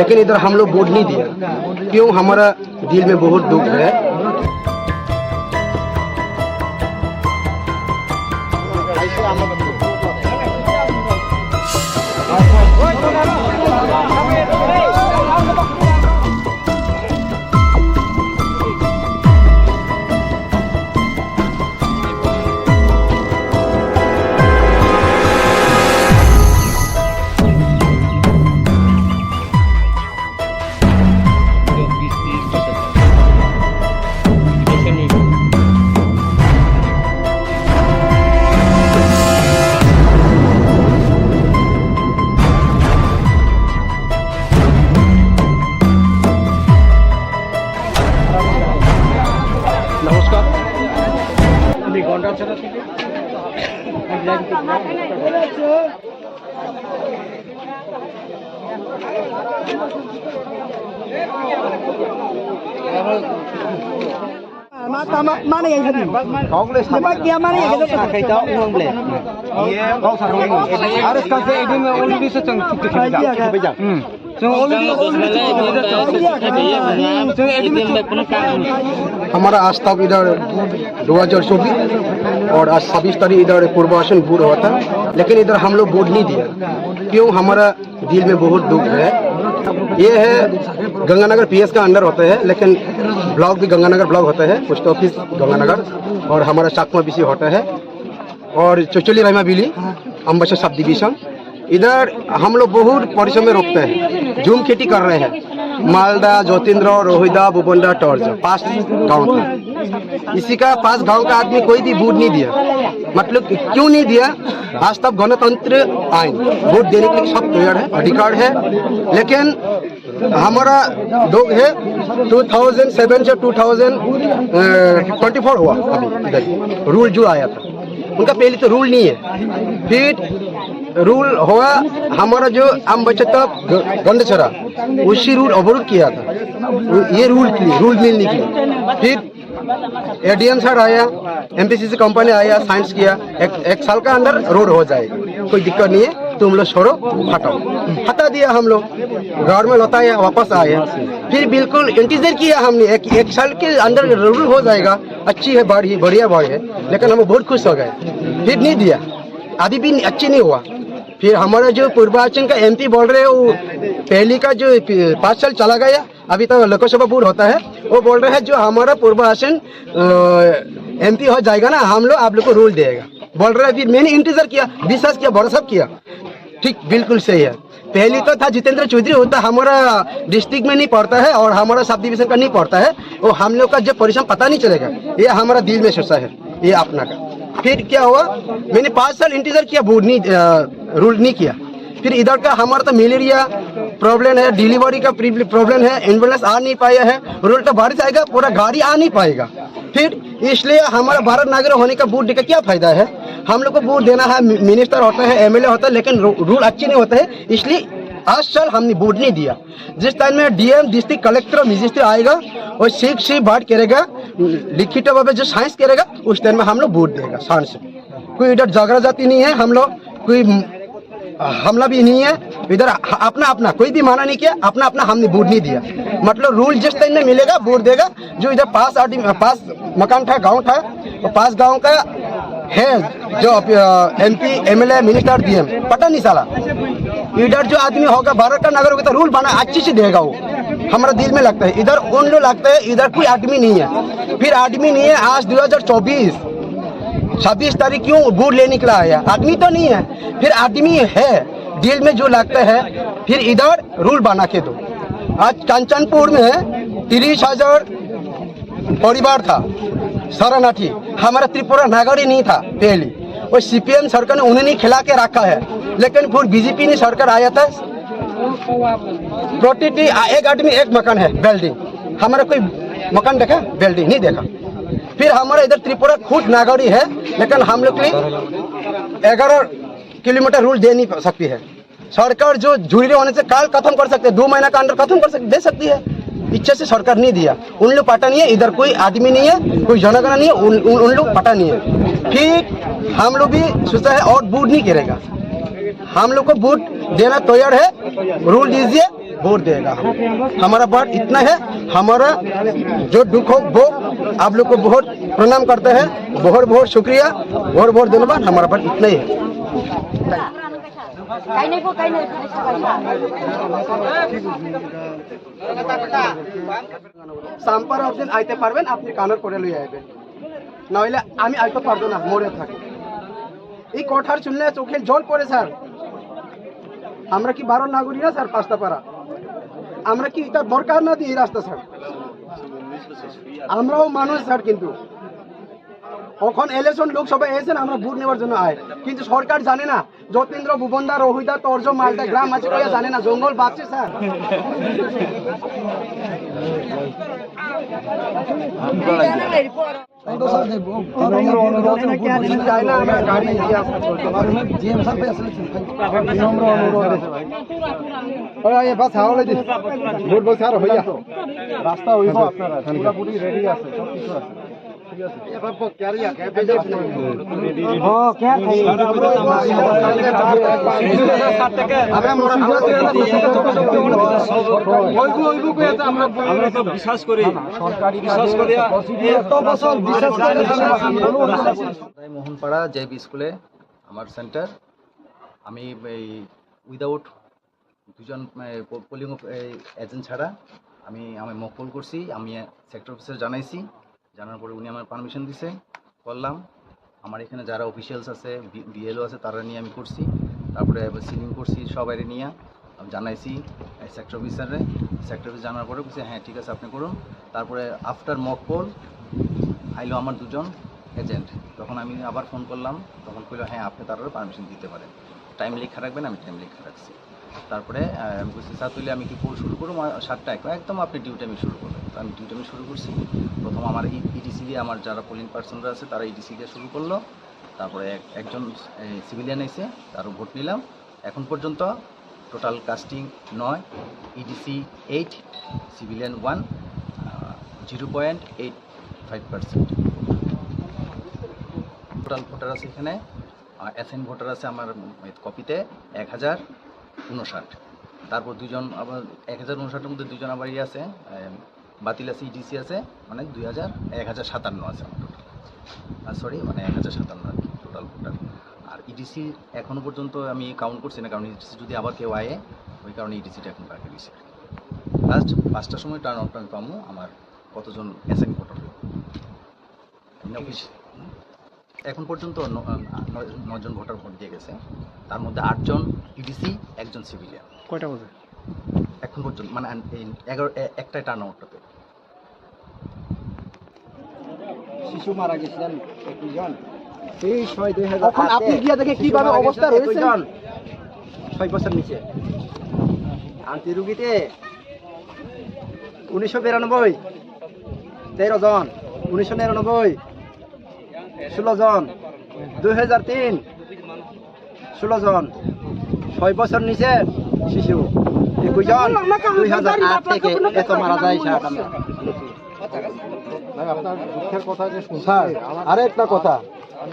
लेकिन इधर हम लोग वोट नहीं दिया। क्यों? हमारा दिल में बहुत दुख है। Mana yang tadi? Congress Lepas dia mana yang kita Kaya tahu uang boleh. Iya, kau satu ini. Harus kasih ini already secang kita kita kita. Hmm. So already already So हमारा आज तक इधर दो हजार चौबीस और आज छब्बीस तारीख इधर पूर्वासन वोट हुआ था लेकिन इधर हम लोग वोट नहीं दिया क्यों हमारा दिल में बहुत दुख है ये है गंगानगर पीएस का अंडर होता है, लेकिन ब्लॉक भी गंगानगर ब्लॉक होता है पोस्ट ऑफ़िस गंगानगर, और हमारा चाकमा बीसी होता है, और चौचली रायमा बिली अम्बासा सब डिवीज़न इधर हम लोग बहुत परिश्रम में रोकते हैं, झूम खेती कर रहे हैं। मालदा ज्योतिन्द्र रोहिदा बुबंडा टॉर्च पाँच गाँव का इसी का पाँच गाँव का आदमी कोई भी वोट नहीं दिया। मतलब क्यों नहीं दिया आज तक गणतंत्र आइन वोट देने के लिए सब तैयार है अधिकार है लेकिन हमारा लोग है 2007 से 2024 हुआ अभी इधर रूल जो आया था उनका पहले तो रूल नहीं है फिर रूल हुआ हमारा जो आम बचत गंडछरा उसी रूल अवरुद्ध किया था ये रूल के लिए रूल मिलने के लिए फिर एडीएम सर आया एमपीसीसी कंपनी आया साइंस किया। एक, एक साल का अंदर रोड हो जाएगा। कोई दिक्कत नहीं है तुम लोग छोड़ो हटाओ। हटा दिया हम लोग। गवर्नमेंट होता है वापस आए फिर बिल्कुल इंतज़ार किया हमने। एक, एक साल के अंदर रूल हो जाएगा। अच्छी है बढ़ी बढ़िया बढ़ी है। लेकिन हम बहुत खुश हो गए। फिर नहीं दिया। अभी भी अच्छी नहीं हुआ। फिर हमारा जो पूर्वांचल का एमपी बोल रहे हैं पहली का जो पाँच साल चला गया अभी तो लोकसभा बोर्ड होता है। वो बोल रहे हैं, जो हमारा पूर्वांचल एमपी हो जाएगा ना, हम लोग, आप लोग को रूल देगा। बोल रहे हैं फिर मैंने इंतज़ार किया, विश्वास किया, भरोसा किया। ठीक, बिल्कुल सही है। पहले तो था जितेंद्र चौधरी होता हमारा डिस्ट्रिक्ट में नहीं पड़ता है और हमारा सब डिविजन का नहीं पड़ता है। वो हम लोग का जो परिश्रम, पता नहीं चलेगा। ये हमारा दिल में सोचा है, ये अपना का। फिर क्या हुआ? मैंने पाँच साल इंतज़ार किया वोट नहीं रूल नहीं किया। फिर इधर का हमारा तो मलेरिया प्रॉब्लम है डिलीवरी का प्रॉब्लम है एंबुलेंस आ नहीं पाया है रोड तो बारिश आएगा, पूरा गाड़ी आ नहीं पाएगा। फिर इसलिए हमारा भारत नागरिक होने का वोट देकर क्या फ़ायदा है? हम लोग को वोट देना है मिनिस्टर होता है एमएलए होता है, लेकिन रूल अच्छे नहीं होते हैं, इसलिए आज साल हमने वोट नहीं दिया। जिस टाइम में डीएम डिस्ट्रिक्ट कलेक्टर मजिस्ट्रेट आएगा, और सीख से बात करेगा, लिखित भाव जो साइंस करेगा, उस टाइम में हम लोग वोट देगा साइंस कोई इधर झगड़ा जाति नहीं है, हम लोग, कोई हमला भी नहीं है। इधर अपना अपना, कोई भी माना नहीं किया, अपना अपना हमने वोट नहीं दिया। मतलब रूल जिस टाइम में मिलेगा वोट देगा, जो इधर पास आदमी, पास मकान था, गाँव था वो पास गाँव का है, जो M P M L A minister DM पता नहीं साला। इधर जो आदमी होगा, भारत का नगर होगा तो रूल बना, अच्छी से देगा वो। हमारा दिल में लगता है। इधर उन लोग लगता है, इधर कोई आदमी नहीं है। फिर आदमी नहीं है, आज 2024 छब्बीस तारीख क्यों लेने के लिए आया। आदमी तो नहीं है। फिर आदमी है दिल में जो लगता है, फिर इधर रूल बना के दो। आज कंचनपुर में तीस हज़ार परिवार था, शरणार्थी। हमारा त्रिपुरा नागरिक नहीं था, पहले। वो सीपीएम सरकार ने उन्हें नहीं खिला के रखा है। लेकिन फिर बीजेपी ने सरकार आया था प्रतिटी एक आदमी, एक मकान है बिल्डिंग हमारा कोई मकान देखा? बिल्डिंग नहीं देखा। फिर हमारा इधर त्रिपुरा खुद नागरी है लेकिन हम लोग ग्यारह किलोमीटर रूल दे नहीं सकती है। सरकार जो झूरी होने से काल खत्म कर सकते दो महीना का अंदर खत्म कर सकते दे सकती है। इच्छा से सरकार नहीं दिया। उन लोग पटा नहीं है इधर कोई आदमी नहीं है कोई जनगणना नहीं है उन, उन, उन लोग पटा नहीं है। ठीक हम लोग भी सोचा है और बूट नहीं करेगा। हम लोग को बूट देना तैयार है रूल दीजिए। वोट देगा हम हमारा बात इतना है हमारा जो दुख हो वो आप लोग को बहुत प्रणाम करते हैं बहुत बहुत शुक्रिया बहुत बहुत धन्यवाद हमारा बात इतना ही है काही नाही गो काही नाही সাম্পার একদিন আইতে পারবেন আপনি কানের করে লই আইবেন নইলে আমি আইতে পারবো না মরে থাকি এই কথার শুনলে চোখে জল পড়ে স্যার আমরা কি বারো নাগরিক না স্যার পাঁচটা পাড়া আমরা কি এটা দরকার না দিই এই রাস্তা স্যার আমরাও মানুষ স্যার কিন্তু। কখন ইলেকশন লোকসভা এসেছেন আমরা ভোট নেওয়ার জন্য আয়। কিন্তু সরকার জানে না, যতীন্দ্র ভুবনদা রোহিদা তর্জ মালদা গ্রাম আছে কইয়া জানে না, জঙ্গল বাঁচছে স্যার। রাস্তা হইব আপনারা পুরোপুরি রেডি আছে সব কিছু আছে আমরা তো বিশ্বাস মোহনপাড়া জেবি স্কুলে আমার সেন্টার। আমি এই উইদাউট দুজন পোলিং এজেন্ট ছাড়া আমি আমি মকবল করছি, আমি সেক্টর অফিসার জানাইছি। জানার পরে উনি আমার পারমিশন দিছে, করলাম। আমার এখানে যারা অফিসিয়ালস আছে বিএলও আছে, তারা নিয়ে আমি করছি। তারপরে সিলিং করছি সবাই নিয়ে। জানাইছি সেক্টর অফিসারে সেক্টর অফিস জানার পরে বলছে হ্যাঁ ঠিক আছে, আপনি করুন। তারপরে আফটার মক পোল আইলো আমার দুজন এজেন্ট তখন আমি আবার ফোন করলাম। তখন কইলো হ্যাঁ আপনি তারও পারমিশন দিতে পারেন। টাইম লেখা রাখবেন, আমি টাইম লেখা রাখছি। তারপরে আমি বলছি স্যার তুলে আমি কি শুরু করব? সাতটা এক, একদম আপনি ডিউটি আমি শুরু করবেন তো আমি ডিউটি আমি শুরু করছি। প্রথম আমার ইডিসি দিয়ে আমার যারা পোলিং পার্সনরা আছে, তারা ইডিসি দিয়ে শুরু করল। তারপরে এক- একজন সিভিলিয়ান এসে তারও ভোট নিলাম। এখন পর্যন্ত টোটাল কাস্টিং নয় EDC eight civilian one zero point eight five percent total voter আছে এখানে। অ্যাসাইন ভোটার আছে আমার কপিতে এক হাজার। উনষাট তারপর দুজন আবার এক হাজার উনষাটের মধ্যে দুজন আবার ইয়ে আছে বাতিল আছে ইডিসি আছে মানে দুই হাজার, এক হাজার সাতান্ন আছে আমার টোটাল সরি মানে এক হাজার সাতান্ন আর কি টোটাল ভোটার আর ইডিসি এখনও পর্যন্ত আমি কাউন্ট করছি না, কারণ ইডিসি যদি আবার কেউ আয়ে, ওই কারণে ইডিসিটা এখন রাখে দিয়েছে লাস্ট পাঁচটার সময় টার্ন আউট আমি পাবো আমার কতজন অ্যাসাইন ভোটার এখন পর্যন্ত নজন ভোটার ভোট দিয়ে গেছে। তার মধ্যে আটজন ইডিসি একজন সিভিলিয়ান। কয়টা বাজে? এখন পর্যন্ত মানে এই এগারো একটাই টার্ন আউটটাতে শিশু মারা গেছিলেন একুশ জন। এই ছয় দুই হাজার এখন আপনি গিয়ে দেখে কীভাবে অবস্থা রয়েছে? ছয় বছর নিচে। আন্টি রুগীতে উনিশশো বিরানব্বই তেরো জন। উনিশশো নিরানব্বই ষোলো জন। দুই হাজার তিন ষোলো জন। ছয় বছর নিচে শিশু একুশ দুই হাজার আট থেকে এত মারা যায় স্যার আরে একটা কথা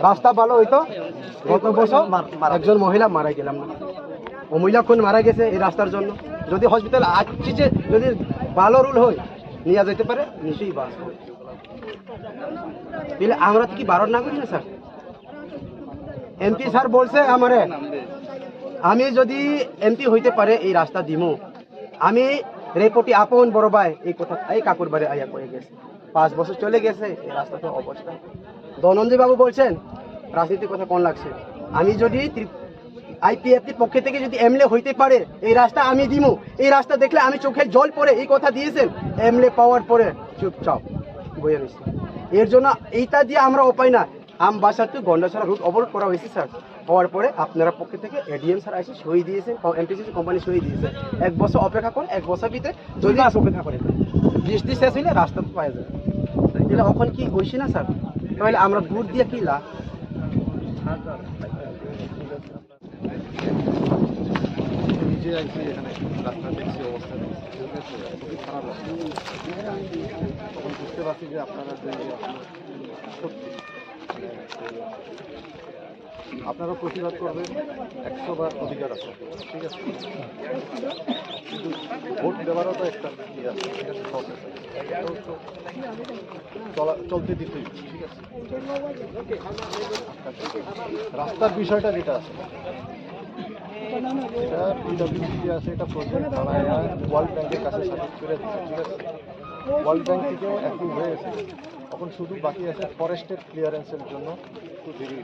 রাস্তা ভালো হইতো গত বছর একজন মহিলা মারা গেলাম না ও মহিলা কোন মারা গেছে এই রাস্তার জন্য যদি হসপিটাল আসছে যদি ভালো রুল হয় নিয়ে যেতে পারে নিশ্চয়ই বাস তাহলে আমরা কি বারণ না করি না স্যার এমপি স্যার বলছে আমারে আমি যদি এমপি হইতে পারে, এই রাস্তা দিমু। আমি রেপটি আপন বড় ভাই, এই কথা এই কাকুর বাড়ি আইয়া করে গেছে। পাঁচ বছর চলে গেছে, এই রাস্তা তো অবস্থা। ধনঞ্জয় বাবু বলছেন, রাজনীতির কথা কোন লাগছে? আমি যদি আইপিএফটির পক্ষ থেকে যদি এমএলএ হইতে পারে, এই রাস্তা আমি দিমু। এই রাস্তা দেখলে আমি চোখে জল পড়ে, এই কথা দিয়েছেন। এমএলএ পাওয়ার পরে চুপচাপ বইয়ে রয়েছে এর জন্য এইটা দিয়ে আমরা উপায় না আম বাসার তো গন্ডাছড়া রুট অবরোধ করা হয়েছে, স্যার। হওয়ার পরে আপনারা পক্ষে থেকে এডিএম স্যার এসে সই দিয়েছেন এমপিসিসি কোম্পানি সই দিয়েছে। এক বছর অপেক্ষা করুন, এক বছর ভিতরে যদি মাস অপেক্ষা করেন। বৃষ্টি শেষ হইলে রাস্তা পাওয়া যায় এটা এখন কি হয়েছে না স্যার? তাহলে আমরা দূর দিয়ে কি লাভ? আপনারা যে সত্যি। আপনারা প্রতিবাদ করবেন একশো বার অধিকার আছে। ঠিক আছে? কিন্তু ভোট দেওয়ারও তো একটা ইয়ে আছে চলা, চলতে দিতেই ঠিক আছে? রাস্তার বিষয়টা যেটা আছে এটা পিডব্লিউসি আছে, এটা প্রজেক্ট বানায় ওয়ার্ল্ড ব্যাংকের কাছে সাবমিট করে ঠিক আছে? ওয়ার্ল্ড ব্যাংক থেকেও অ্যাপ্রুভ হয়ে গেছে। এখন শুধু বাকি আছে ফরেস্টের ক্লিয়ারেন্সের জন্য। একটু দেরি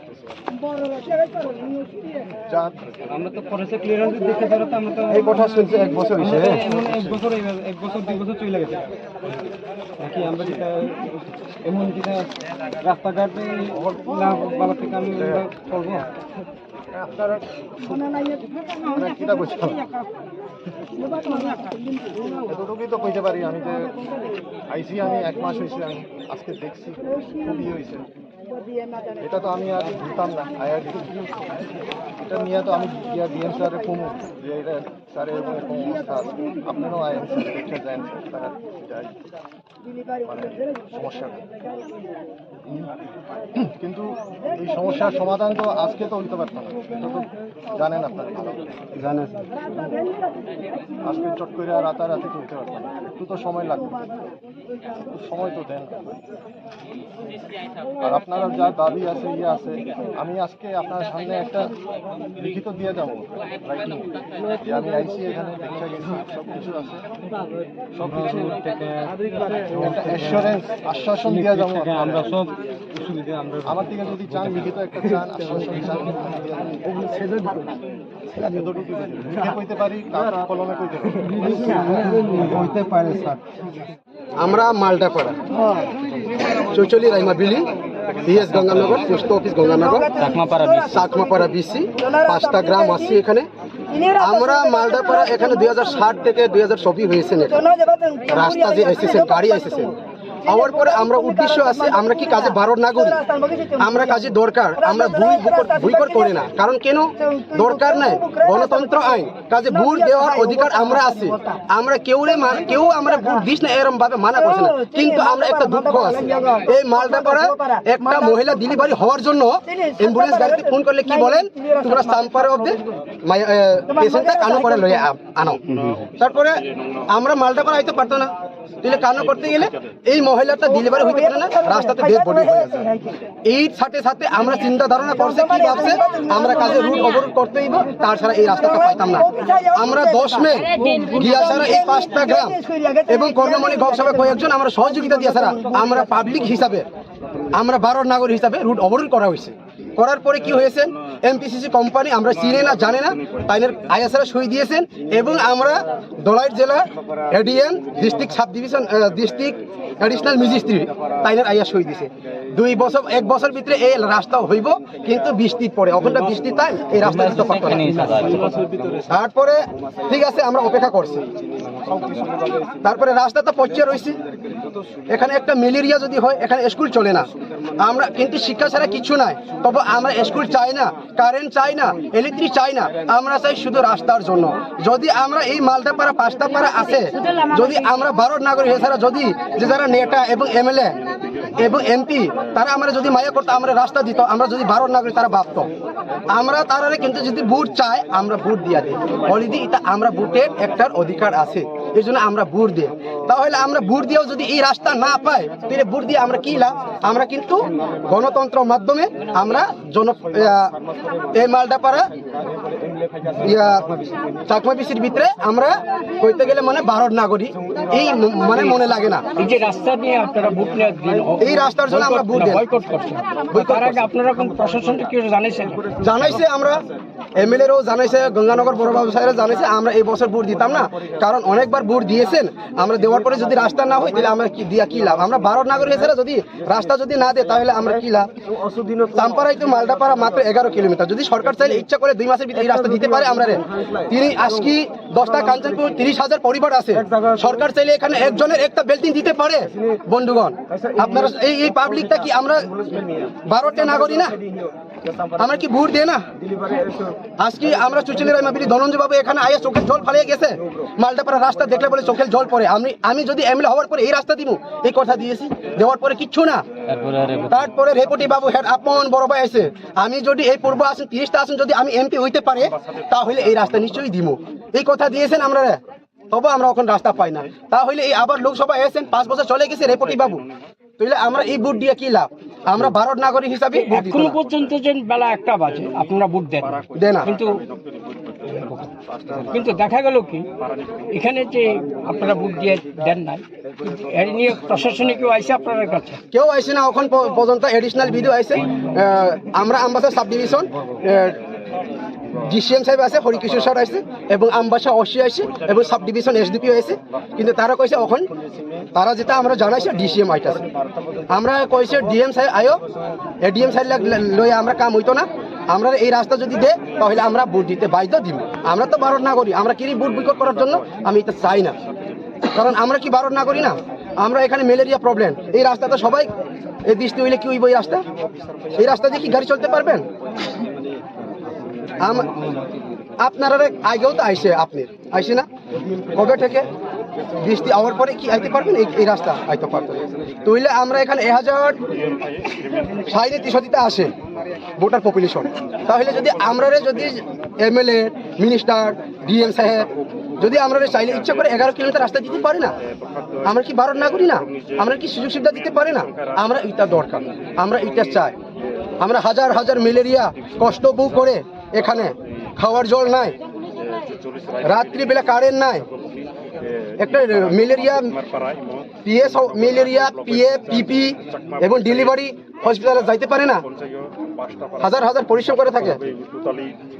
আমরা তো ফরেস্টের ক্লিয়ারেন্স দেখতে পারো তো আমরা তো এই কথা শুনছে এক বছর এক বছর এক বছর দুই বছর চলে গেছে। নাকি আমরা যেটা এমন যেটা রাস্তাঘাটে না বাবা থেকে আমি করব? আপনারা মানে কিটা করছ এতটুকুই তো কইতে পারি আমি যে আইসি আমি এক মাস হয়েছে আমি আজকে দেখছি খুবই হয়েছে এটা তো আমি আর বুঝতাম না আয়া দেখি এটা নিয়ে তো আমি গিয়া ডিএম স্যারে কমু যে এটা স্যারের এরকম এরকম অবস্থা আছে। আপনারাও আয়েন স্যার যান স্যার মানে কিন্তু এই সমস্যার সমাধান তো আজকে তো হইতে পারতো না। এটা তো জানেন আপনারা। ভালো জানেন। আজকে চট করে আর রাতারাতি তো হইতে পারতো না। একটু তো সময় লাগবে। সময় তো দেন। আর আপনারা যা দাবি আছে ইয়ে আছে আমি আজকে আপনার সামনে একটা লিখিত দিয়ে যাব। আমি আইসি এখানে দেখে গেছি সব কিছু আছে। সব কিছু একটা অ্যাসুরেন্স আশ্বাসন দিয়ে যাব আমরা সব আমার থেকে যদি চান লিখিত একটা চান আশ্বাসন চান এতটুকু লিখে কইতে পারি কাগজ কলমে কইতে পারি। হইতে পারে স্যার। আমরা Maltapara Chauchali Raima building BS Ganganagar post office Ganganagar Chakmapara BC পাঁচটা গ্রাম আসছি এখানে। আমরা মালদাপাড়া এখানে দুই হাজার ষাট থেকে দুই হাজার ছবি হয়েছেন এখানে। রাস্তা যে এসেছেন গাড়ি এসেছেন হওয়ার পরে আমরা উদ্দেশ্য আছে, আমরা কি কাজে বারণ না করি? আমরা কাজে দরকার, আমরা ভুল ভুল করে না। কারণ কেন? দরকার নাই। গণতন্ত্র আইন, কাজে ভুল দেওয়ার অধিকার আমরা আছে। আমরা কেউ কেউ আমরা ভুল দিস না এরকম ভাবে মানা করছে না। কিন্তু আমরা একটা দুঃখ আছে। এই মালটা পাড়া, একটা মহিলা ডেলিভারি হওয়ার জন্য অ্যাম্বুলেন্স গাড়িতে ফোন করলে কি বলেন? তোমরা সাম্পারে অব্দি পেশেন্টটা কানো করে লয়ে আনো তারপরে আমরা মালটা পাড়া হইতে পারতো না। তাহলে কান্না করতে গেলে এই মহিলাটা ডেলিভারি হইতে পারে না, রাস্তাতে ডেড বডি হয়ে এই সাথে সাথে আমরা চিন্তা ধারণা করছে, কি ভাবছে? আমরা কাজে রুট অবরোধ করতে হইব তাছাড়া এই রাস্তাটা পাইতাম না। আমরা দশ মে গিয়া ছাড়া এই পাঁচটা গ্রাম এবং কর্ণমণি গবসভা কয়েকজন আমরা সহযোগিতা দিয়ে ছাড়া আমরা পাবলিক হিসাবে, আমরা ভারত নাগরিক হিসাবে রুট অবরোধ করা হয়েছে। করার পরে কি হয়েছে? এমপিসিসি কোম্পানি আমরা চিনে না জানে না তাইনের আইএসআর সই দিয়েছেন এবং আমরা দলাইট জেলার ADM district sub division district additional magistrate তাইনের আইয়া সই দিছে। দুই বছর এক বছর ভিতরে এই রাস্তা হইব কিন্তু বৃষ্টি পড়ে ওখানটা বৃষ্টি তাই এই রাস্তা দিতে পারতো তারপরে ঠিক আছে আমরা অপেক্ষা করছি। তারপরে রাস্তা তো পচে রয়েছে এখানে একটা ম্যালেরিয়া যদি হয়, এখানে স্কুল চলে না। আমরা কিন্তু শিক্ষা ছাড়া কিছু নাই। তবে আমরা স্কুল চাই না কারেন্ট চাই না ইলেকট্রিক চাই না। আমরা চাই শুধু রাস্তার জন্য। যদি আমরা এই মালদা পাড়া, পাঁচটা পাড়া আছে, যদি আমরা ভারত নাগরিক এছাড়া যদি যে যারা নেতা এবং এমএলএ এবং এমপি, তারা আমরা যদি মায়া করতো, আমরা রাস্তা দিত, আমরা যদি ভারত নাগরিক, তারা ভাবতো। আমরা তারা কিন্তু যদি ভোট চাই, আমরা ভোট দিয়া দিই। অলরেডি এটা আমরা ভোটের একটার অধিকার আছে। এই জন্য আমরা ভোট দিই। তাহলে আমরা ভোট দিয়েও যদি এই রাস্তা না পাই, তাহলে ভোট দিয়ে আমরা কি লাভ? আমরা কিন্তু গণতন্ত্র মাধ্যমে আমরা জন এই মালদাপাড়া ইয়া, চাকমা বিসির ভিতরে আমরা কইতে গেলে মানে ভারত নাগরিক। এই মানে মনে লাগে না। এই যে রাস্তা নিয়ে আপনারা বুট নেওয়ার এই রাস্তার জন্য আমরা ভোট দিই বয়কট করছেন তার আগে আপনারা কোন প্রশাসনকে কি জানিয়েছেন জানাইছে আমরা এমএলএরও জানাইছে গঙ্গানগর বড়বাবু সাহেব জানাইছে আমরা এই বছর ভোট দিতাম না। কারণ অনেকবার ভোট দিয়েছেন আমরা দেওয়ার পরে যদি রাস্তা না হয় তাহলে আমরা কি দিয়া কি লাভ? আমরা ভারত নাগরিক হিসেবে যদি রাস্তা যদি না দেয় তাহলে আমরা কি লাভ? চাম্পারাই তো মালদাপাড়া মাত্র এগারো কিলোমিটার। যদি সরকার চাইলে ইচ্ছা করে দুই মাসের ভিতরে এই রাস্তা দিতে পারে আমরা। তিনি আজকে দশটা কাঞ্চনপুর তিরিশ হাজার পরিবার আছে। সরকার চাইলে এখানে একজনের একটা বিল্ডিং দিতে পারে বন্ধুগণ। আপনারা এই পাবলিকটা কি আমরা নাগরিক না? আমরা কি ভোট না? আজকে আমরা মাবিলি ধনঞ্জয় বাবু এখানে চোখের জল ফালিয়ে গেছে। মালটাপাড়া রাস্তা দেখলে বলে চোখের জল পড়ে। আমি আমি যদি এমএলএ হওয়ার পরে এই রাস্তা দিব এই কথা দিয়েছি। দেওয়ার পরে কিচ্ছু না। তারপরে রেপুটি বাবু হেড আপন বড় ভাই আছে। আমি যদি এই পূর্ব আসন তিরিশটা আসন যদি আমি এমপি হইতে পারে তাহলে এই রাস্তা নিশ্চয়ই দিব এই কথা দিয়েছেন আমরা। তবে আমরা এখন রাস্তা পাই না। তাহলে এই আবার লোকসভা এসেছেন পাঁচ বছর চলে গেছে রেপুটি বাবু। তাহলে আমরা এই বুট দিয়ে কি লাভ? আমরা ভারত নাগরিক হিসাবে এখনও পর্যন্ত যে বেলা একটা বাজে আপনারা ভোট দেন না। দেয় না। কিন্তু কিন্তু দেখা গেল কি এখানে যে আপনারা ভোট দিয়ে দেন নাই এর নিয়ে প্রশাসনে কেউ আইসে আপনাদের কাছে? কেউ আসে না এখন পর্যন্ত এডিশনাল ভিডিও আহ, আমরা আমবাসা সাব ডিভিশন জিসিএম সাহেব আছে, হরিকিশোর স্যার আছে, এবং আমবাসা অসি আছে, এবং সাব ডিভিশন এসডিপিও আছে। কিন্তু তারা কইছে এখন, তারা যেটা আমরা জানাইছে ডিসিএম আইতাছে আমরা কইছে, ডিএম সাহেব, আয়ো, এডিএম সাহেব লই আমরা কাম হইতো না। আমরা এই রাস্তা যদি দে, তাহলে আমরা ভোট দিতে বাধ্য দিব আমরা তো বারণ না করি আমরা কি ভোট বিকট করার জন্য? আমি এটা চাই না। কারণ আমরা কি বারণ না করি না? আমরা এখানে ম্যালেরিয়া প্রবলেম এই রাস্তাটা সবাই, এই বৃষ্টি হইলে কি হইব এই রাস্তা? এই রাস্তা দিয়ে কি গাড়ি চলতে পারবেন? আপনারা আগেও তো আইসে আপনি। আইসে না? কবে থেকে? বৃষ্টি হওয়ার পরে কি আইতে পারবেন? এই রাস্তা আইতে পারবেন। তাহলে আমরা এখানে এ হাজার সাড়ে তিনশোটিতে আসে ভোটার পপুলেশন। তাহলে যদি আমরা যদি এমএলএ, মিনিস্টার, ডিএম সাহেব, যদি আমরা চাইলে ইচ্ছা করে এগারো কিলোমিটার রাস্তা দিতে পারি না। আমরা কি ভারত না করি না? আমরা কি সুযোগ সুবিধা দিতে পারি না? আমরা এটা দরকার। আমরা এটা চাই। আমরা হাজার হাজার ম্যালেরিয়া কষ্ট বউ করে এখানে খাওয়ার জল নাই। রাত্রিবেলা কারেন্ট নাই। একটা malaria PS malaria PA PP এবং ডেলিভারি হসপিটালে যাইতে পারে না। হাজার হাজার পরিশ্রম করে থাকে।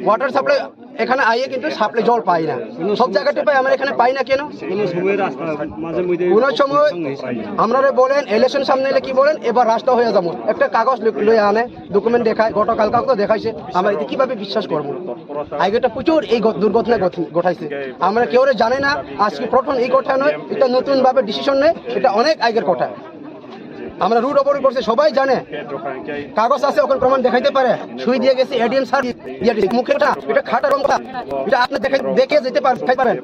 ওয়াটার সাপ্লাই এখানে আইয়ে কিন্তু সাপ্লাই জল পাই না। সব জায়গাতে পাই আমরা এখানে পাই না কেন? কোন সময় আমরা বলেন ইলেকশন সামনে এলে কি বলেন এবার রাস্তা হয়ে যাব। একটা কাগজ লয়ে আনে ডকুমেন্ট দেখায় গতকাল কাউকে দেখাইছে। আমরা এতে কীভাবে বিশ্বাস করব? আগেটা প্রচুর এই দুর্ঘটনা ঘট- ঘটাইছে। আমরা কেউ জানে না আজকে প্রথম এই কথা নয় এটা নতুন ভাবে ডিসিশন নেয় এটা অনেক আগের কথা। আমরা রুট অপারেট করছি, সবাই জানে। কাগজ আছে, ওখানে প্রমাণ দেখাইতে পারে। সুই দিয়ে গেছি এডিএম স্যার। মুখে এটা খাটা রং এটা আপনি দেখে দেখে যেতে পারেন।